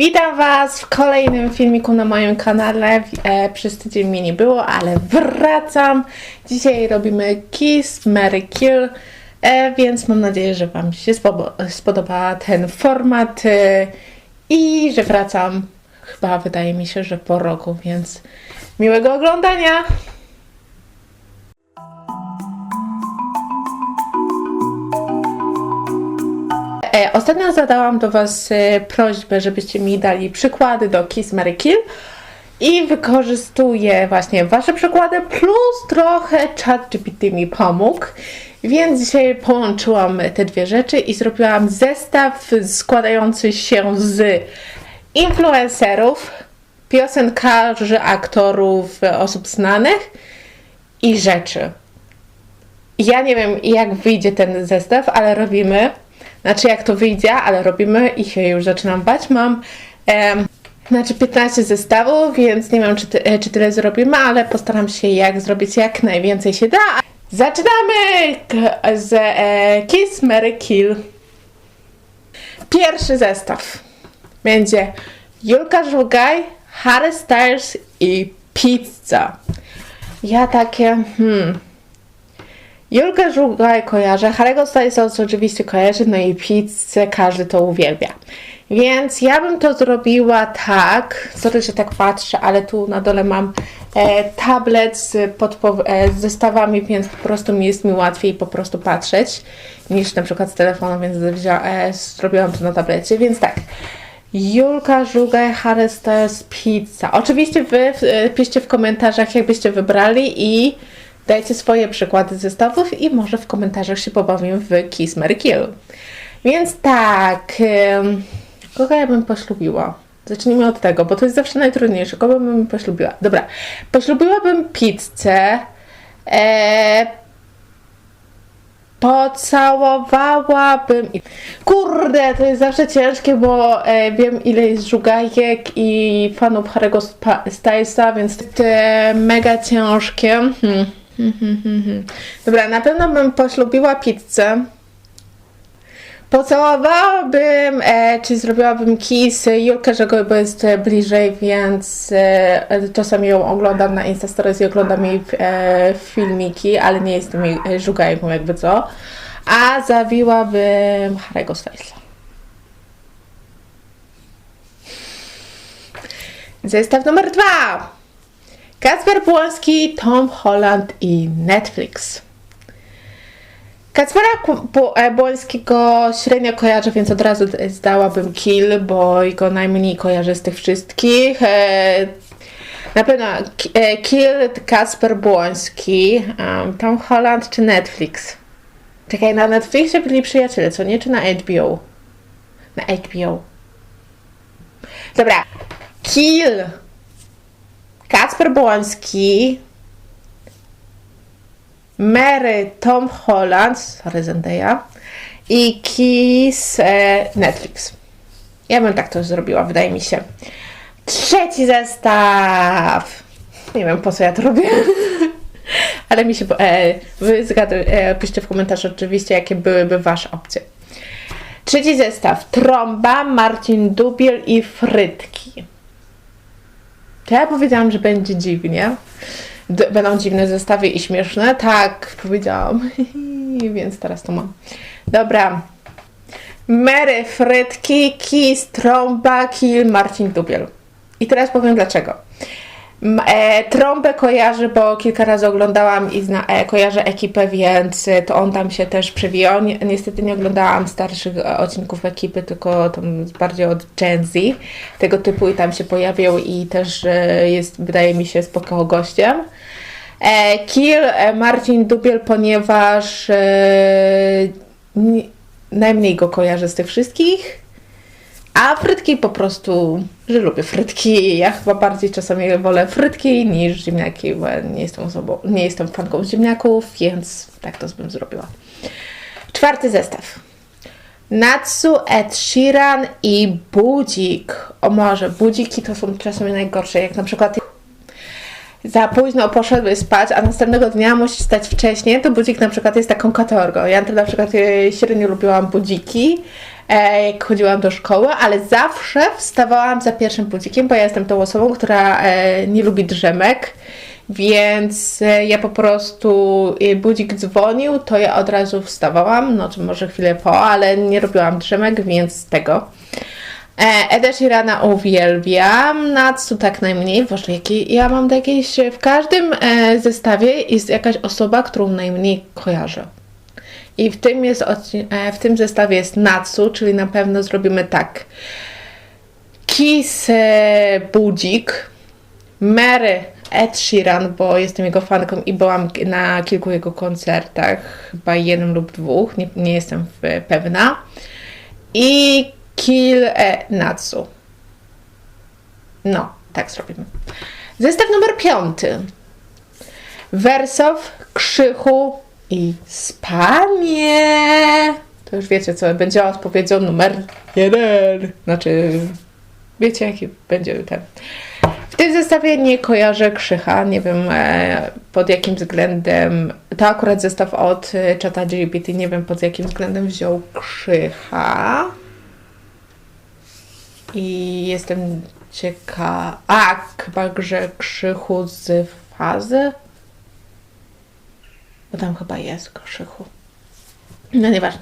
Witam Was w kolejnym filmiku na moim kanale. E, przez tydzień mnie nie było, ale wracam. Dzisiaj robimy Kiss, Mary Kill, e, więc mam nadzieję, że Wam się spodo- spodoba ten format e, i że wracam. Chyba wydaje mi się, że po roku, więc miłego oglądania. Ostatnio zadałam do Was e, prośbę, żebyście mi dali przykłady do Kiss Mary Kill i wykorzystuję właśnie Wasze przykłady plus trochę ChatGPT mi pomógł. Więc dzisiaj połączyłam te dwie rzeczy i zrobiłam zestaw składający się z influencerów, piosenkarzy, aktorów, osób znanych i rzeczy. Ja nie wiem, jak wyjdzie ten zestaw, ale robimy. Znaczy, jak to wyjdzie, ale robimy i się już zaczynam bać. Mam em, znaczy 15 zestawów, więc nie wiem, czy, ty, e, czy tyle zrobimy, ale postaram się jak zrobić jak najwięcej się da. Zaczynamy z e, Kiss, Mary Kill. Pierwszy zestaw będzie Julka Żugaj, Harry Styles i pizza. Ja takie, hmm, Julkę Żugaj kojarzę, Harry'ego Stylesa oczywiście kojarzę, no i pizzę każdy to uwielbia. Więc ja bym to zrobiła tak, sorry, że tak patrzę, ale tu na dole mam e, tablet z, e, z zestawami, więc po prostu mi jest mi łatwiej po prostu patrzeć niż na przykład z telefonu, więc wzią- e, zrobiłam to na tablecie, więc tak. Julka Żugaj, Harry Styles, pizza. Oczywiście wy e, piszcie w komentarzach, jakbyście wybrali i dajcie swoje przykłady zestawów i może w komentarzach się pobawimy w Kiss, Mary Kill. Więc tak, kogo ja bym poślubiła? Zacznijmy od tego, bo to jest zawsze najtrudniejsze. Kogo bym poślubiła? Dobra, poślubiłabym pizzę, e, pocałowałabym... Kurde, to jest zawsze ciężkie, bo e, wiem ile jest żugajek i fanów Harry'ego Stylesa, więc to jest mega ciężkie. Hmm. Dobra, na pewno bym poślubiła pizzę. Pocałowałabym, e, czy zrobiłabym kiss Julkę Żegoj, bo jest e, bliżej, więc e, czasami ją oglądam na Insta Stories i oglądam jej e, filmiki, ale nie jestem jej e, żugajką jakby co. A zawiłabym Harry'ego Stylesa. Zestaw numer dwa. Kacper Płonski, Tom Holland i Netflix. Kacpera e, Błońskiego średnio kojarzę, więc od razu zdałabym Kill, bo go najmniej kojarzę z tych wszystkich. E, Na pewno e, Kill, Kacper Błoński, um, Tom Holland czy Netflix? Czekaj, na Netflixie byli przyjaciele, co nie? Czy na HBO? Na HBO. Dobra. Kill. Kacper Błoński, Mary Tom Holland, sorry Zendaya, i Kiss e, Netflix. Ja bym tak to zrobiła, wydaje mi się. Trzeci zestaw. Nie wiem po co ja to robię. Ale mi się. E, wy zgadu, e, piszcie w komentarzu oczywiście, jakie byłyby Wasze opcje. Trzeci zestaw. Trąba, Marcin Dubiel i frytki. Czy ja powiedziałam, że będzie dziwnie? D- będą dziwne zestawy i śmieszne? Tak, powiedziałam. Więc teraz to mam. Dobra. Mary, Frytki, Trąba, Kill, Marcin Dubiel. I teraz powiem dlaczego. E, trąbę kojarzę, bo kilka razy oglądałam i zna, e, kojarzę ekipę, więc e, to on tam się też przewijał. Ni niestety nie oglądałam starszych e, odcinków ekipy, tylko tam bardziej od Gen Z tego typu i tam się pojawiał i też e, jest, wydaje mi się, spoko gościem. E, Kill e, Marcin Dubiel, ponieważ ni- najmniej go kojarzę z tych wszystkich. A frytki po prostu, że lubię frytki. Ja chyba bardziej czasami wolę frytki niż ziemniaki, bo nie jestem osobą, nie jestem fanką ziemniaków, więc tak to bym zrobiła. Czwarty zestaw. Natsu, Ed Sheeran i Budzik. O może, budziki to są czasami najgorsze, jak na przykład za późno poszedłeś spać, a następnego dnia musisz stać wcześniej, to budzik na przykład jest taką kategorią. Ja na przykład e, średnio lubiłam budziki, jak chodziłam do szkoły, ale zawsze wstawałam za pierwszym budzikiem, bo ja jestem tą osobą, która e, nie lubi drzemek. Więc e, ja po prostu e, budzik dzwonił, to ja od razu wstawałam, no czy może chwilę po, ale nie robiłam drzemek, więc tego. E, Eda Sheerana uwielbiam, Natsu tak najmniej, Boże, jaki, ja mam jakieś, w każdym e, zestawie jest jakaś osoba, którą najmniej kojarzę. I w tym, jest, e, w tym zestawie jest Natsu, czyli na pewno zrobimy tak. Kiss e, Budzik, Mary Ed Sheeran, bo jestem jego fanką i byłam na kilku jego koncertach, chyba jednym lub dwóch, nie, nie jestem pewna. I Kill e, Natsu. No, tak zrobimy. Zestaw numer piąty. Wersow, Krzychu i Spanie. To już wiecie, co będzie odpowiedzią numer jeden. Znaczy, wiecie, jaki będzie ten. W tym zestawie nie kojarzę Krzycha, nie wiem e, pod jakim względem, to akurat zestaw od e, czata GPT, nie wiem pod jakim względem wziął Krzycha. I jestem ciekawa, a chyba, że Krzychu z fazy? Bo tam chyba jest Krzychu. No nieważne.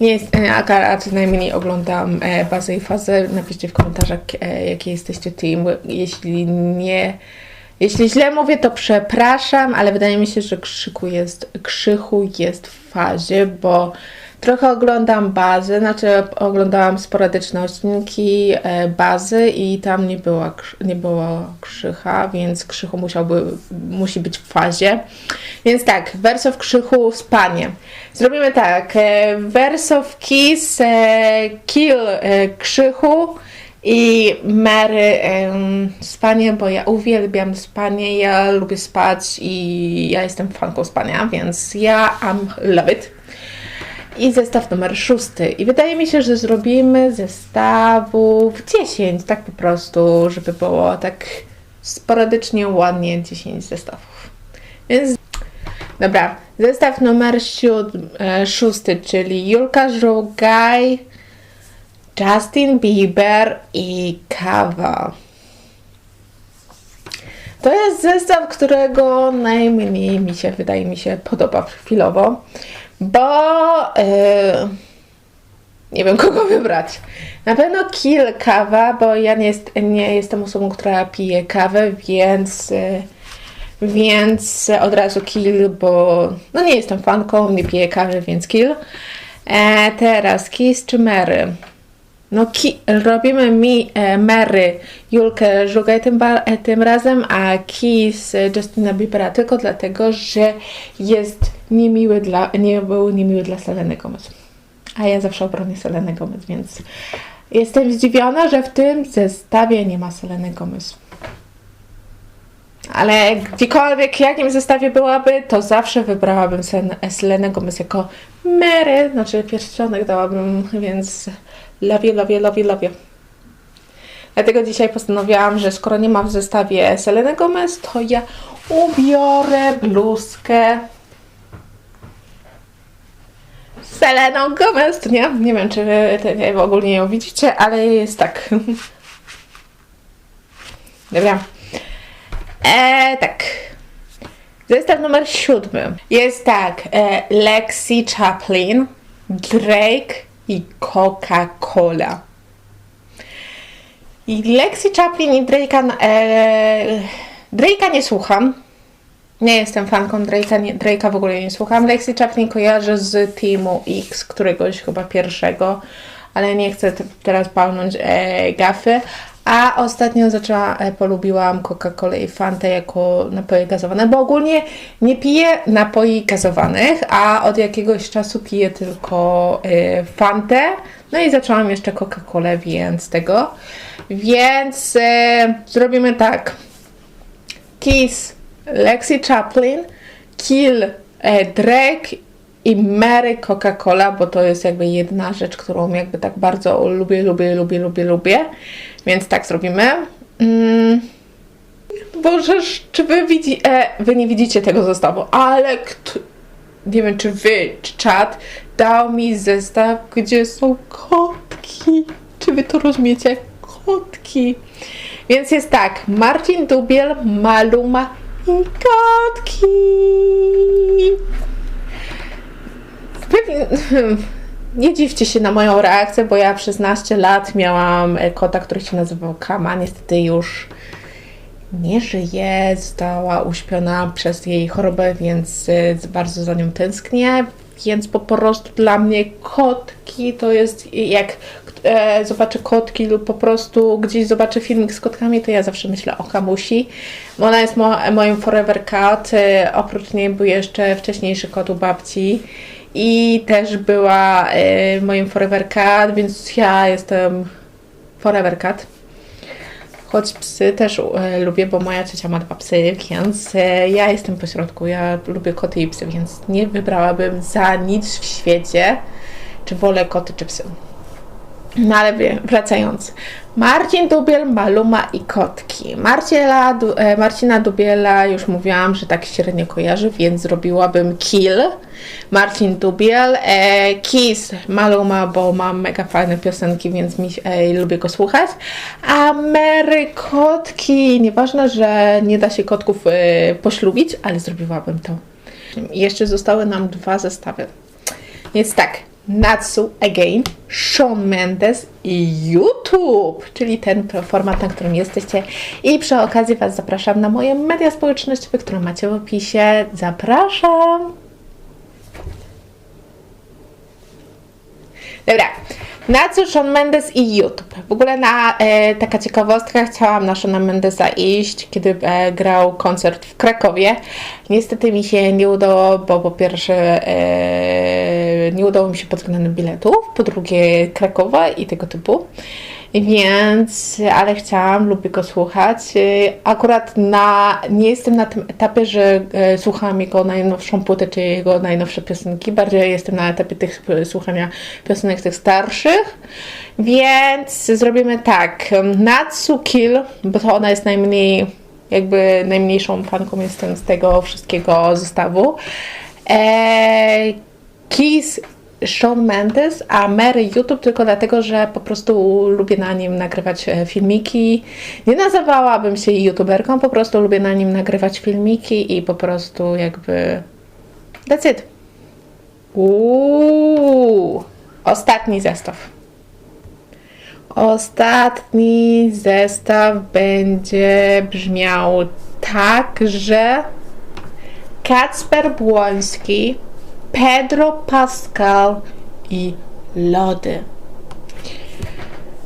Nie jest, e, a, a co najmniej oglądam e, bazę i fazę. Napiszcie w komentarzach, e, jakie jesteście team. Jeśli nie, jeśli źle mówię, to przepraszam, ale wydaje mi się, że krzyku jest, krzychu jest w fazie, bo trochę oglądam bazę, znaczy oglądałam sporadyczne odcinki e, bazy i tam nie była, nie było krzycha, więc krzychu musiałby, musi być w fazie. Więc tak, Wersow Krzychu Spanie. Zrobimy tak, e, Wersow Kiss, e, Kill Krzychu i Mary Spanie, bo ja uwielbiam spanie, ja lubię spać i ja jestem fanką spania, więc ja am love it. I zestaw numer szósty. I wydaje mi się, że zrobimy zestawów 10, tak po prostu, żeby było tak sporadycznie, ładnie 10 zestawów. Więc dobra, zestaw numer siódm, e, szósty, czyli Julka Żugaj, Justin Bieber i Kawa. To jest zestaw, którego najmniej mi się, wydaje mi się, podoba chwilowo, bo yy, nie wiem kogo wybrać. Na pewno kill kawa, bo ja nie, jest, nie jestem osobą, która pije kawę, więc, yy, więc od razu kill, bo no nie jestem fanką, nie piję kawy, więc kill. E, teraz Kiss czy Mary? No, ki- robimy mi e, Mary Julkę Żugaj tym, e, tym razem, a Kiss e, Justina Biebera tylko dlatego, że jest niemiły dla, nie był niemiły dla Seleny Gomez. A ja zawsze obronię Selenę Gomez, więc jestem zdziwiona, że w tym zestawie nie ma Seleny Gomez. Ale gdziekolwiek, jakim zestawie byłaby, to zawsze wybrałabym Selenę Gomez jako Mary, znaczy pierścionek dałabym, więc love, love, love, love. Dlatego dzisiaj postanowiłam, że skoro nie ma w zestawie Seleny Gomez, to ja ubiorę bluzkę Seleną Gomez, nie? Nie wiem, czy wy te- nie, ogólnie ją widzicie, ale jest tak. Dobra. E, tak. Zestaw numer siódmy. Jest tak. E, Lexi Chaplin, Drake i Coca-Cola. I Lexi Chaplin i Drake'a... E, Drake'a nie słucham. Nie jestem fanką Drake'a, Drake'a w ogóle nie słucham. Lexi Chaplin kojarzę z Teamu X, któregoś chyba pierwszego, ale nie chcę te- teraz palnąć e, gafy. A ostatnio zaczęła, e, polubiłam Coca-Colę i Fantę jako napoje gazowane, bo ogólnie nie piję napoi gazowanych, a od jakiegoś czasu piję tylko e, Fantę. No i zaczęłam jeszcze Coca-Colę, więc tego. Więc e, zrobimy tak. Kiss Lexi Chaplin, Kill Drake i Mary Coca-Cola, bo to jest jakby jedna rzecz, którą jakby tak bardzo lubię, lubię, lubię, lubię, lubię. Więc tak zrobimy. Mm. Boże, czy wy, widzi, e, wy nie widzicie tego zestawu, ale kto, nie wiem czy wy, czy czat dał mi zestaw, gdzie są kotki. Czy wy to rozumiecie? Kotki. Więc jest tak, Marcin Dubiel, Maluma i kotki. Nie dziwcie się na moją reakcję, bo ja przez 16 lat miałam e, kota, który się nazywał Kama. Niestety już nie żyje, została uśpiona przez jej chorobę, więc e, bardzo za nią tęsknię. Więc po prostu dla mnie kotki to jest jak e, zobaczę kotki lub po prostu gdzieś zobaczę filmik z kotkami, to ja zawsze myślę o Kamusi. Ona jest mo moim forever cat. E, oprócz niej był jeszcze wcześniejszy kot u babci i też była e, moim forever cat, więc ja jestem forever cat. Choć psy też e, lubię, bo moja ciocia ma dwa psy, więc e, ja jestem pośrodku. Ja lubię koty i psy, więc nie wybrałabym za nic w świecie, czy wolę koty, czy psy. No ale wracając. Marcin Dubiel, Maluma i kotki. Marcina, Du- e, Marcina Dubiela już mówiłam, że tak średnio kojarzy, więc zrobiłabym Kill. Marcin Dubiel, e, Kiss Maluma, bo mam mega fajne piosenki, więc mi, e, lubię go słuchać. A Mary Kotki. Nieważne, że nie da się kotków e, poślubić, ale zrobiłabym to. Jeszcze zostały nam dwa zestawy. Więc tak, Natsu Again, Shawn Mendes i YouTube, czyli ten format, na którym jesteście. I przy okazji Was zapraszam na moje media społecznościowe, które macie w opisie. Zapraszam! Dobra, na co Shawn Mendes i YouTube? W ogóle na e, taka ciekawostka, chciałam na Shawn Mendesa iść, kiedy e, grał koncert w Krakowie. Niestety mi się nie udało, bo po pierwsze e, nie udało mi się pod względem biletów, po drugie Krakowa i tego typu. Więc, ale chciałam, lubię go słuchać. E, Akurat na, nie jestem na tym etapie, że e, słucham jego najnowszą płytę, czy jego najnowsze piosenki. Bardziej jestem na etapie tych e, słuchania piosenek tych starszych. Więc zrobimy tak. Natsu Kill, bo to ona jest najmniej, jakby najmniejszą fanką jestem z tego wszystkiego zestawu. Eee, Kiss Shawn Mendes, a Mary YouTube tylko dlatego, że po prostu lubię na nim nagrywać e, filmiki. Nie nazywałabym się youtuberką, po prostu lubię na nim nagrywać filmiki i po prostu jakby it. Uuu, ostatni zestaw. Ostatni zestaw będzie brzmiał tak, że Kacper Błoński, Pedro Pascal i lody.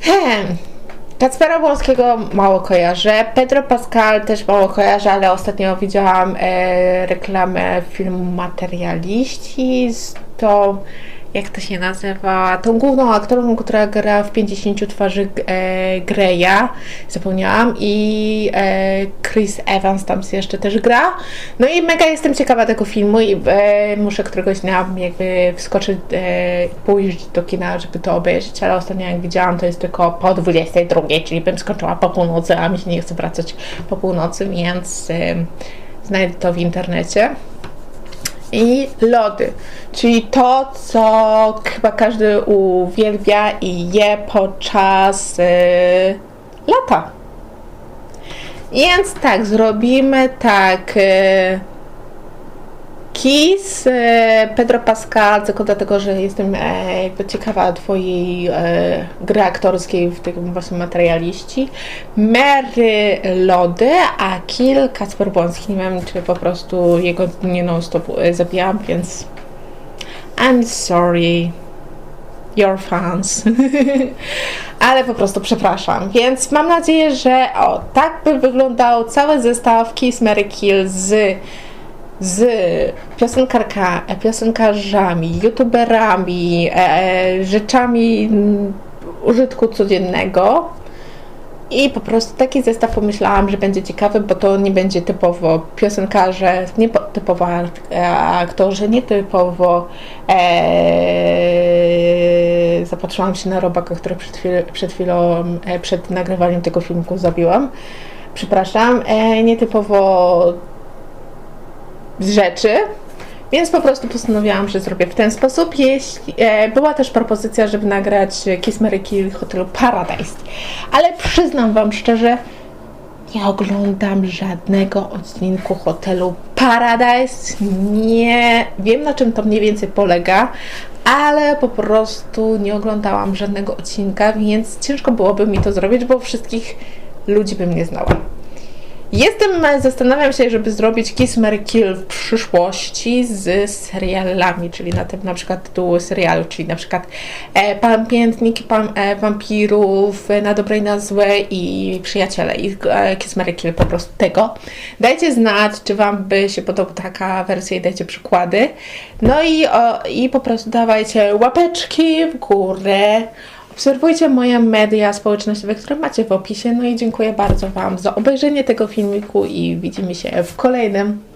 Hmm. Kacpera Włoskiego mało kojarzę, Pedro Pascal też mało kojarzę, ale ostatnio widziałam e, reklamę filmu Materialiści z tą, jak to się nazywa, tą główną aktorką, która gra w 50 twarzy e, Greya, zapomniałam, i e, Chris Evans tam jeszcze też gra. No i mega jestem ciekawa tego filmu i e, muszę któregoś dnia jakby wskoczyć, e, pójść do kina, żeby to obejrzeć, ale ostatnio jak widziałam, to jest tylko po 22, czyli bym skończyła po północy, a mi się nie chce wracać po północy, więc e, znajdę to w internecie i lody, czyli to, co chyba każdy uwielbia i je podczas y, lata. Więc tak, zrobimy tak. Y, Kiss, y, Pedro Pascal, tylko dlatego, że jestem e, jakby ciekawa Twojej e, gry aktorskiej w tym właśnie materialiści. Mary Lody, a Kill Kacper Błąski. Nie wiem, czy po prostu jego nie non-stop e, zabijam, więc I'm sorry. Your fans. Ale po prostu przepraszam. Więc mam nadzieję, że o, tak by wyglądał cały zestaw Kiss Mary Kill z z piosenkarka, piosenkarzami, youtuberami, e, rzeczami mm, użytku codziennego. I po prostu taki zestaw pomyślałam, że będzie ciekawy, bo to nie będzie typowo piosenkarze, nie po- typowo ak- aktorzy, nie typowo e, zapatrzyłam się na robaka, który przed, chwil, przed chwilą, e, przed nagrywaniem tego filmiku zabiłam. Przepraszam, e, nietypowo rzeczy, Więc po prostu postanowiłam, że zrobię w ten sposób. Jeśli, e, była też propozycja, żeby nagrać Kiss Mary Kill hotelu Paradise. Ale przyznam Wam szczerze, nie oglądam żadnego odcinku hotelu Paradise. Nie wiem na czym to mniej więcej polega, ale po prostu nie oglądałam żadnego odcinka, więc ciężko byłoby mi to zrobić, bo wszystkich ludzi bym nie znała. Jestem, zastanawiam się, żeby zrobić Kiss Mary Kill w przyszłości z serialami, czyli na tym na przykład tytuły serialu, czyli na przykład e, pam, e, Wampirów, e, Na dobre i na złe i Przyjaciele i e, Kiss Mary Kill, po prostu tego. Dajcie znać, czy Wam by się podobała taka wersja i dajcie przykłady. No i, o, i po prostu dawajcie łapeczki w górę. Obserwujcie moje media społecznościowe, które macie w opisie. No i dziękuję bardzo Wam za obejrzenie tego filmiku i widzimy się w kolejnym.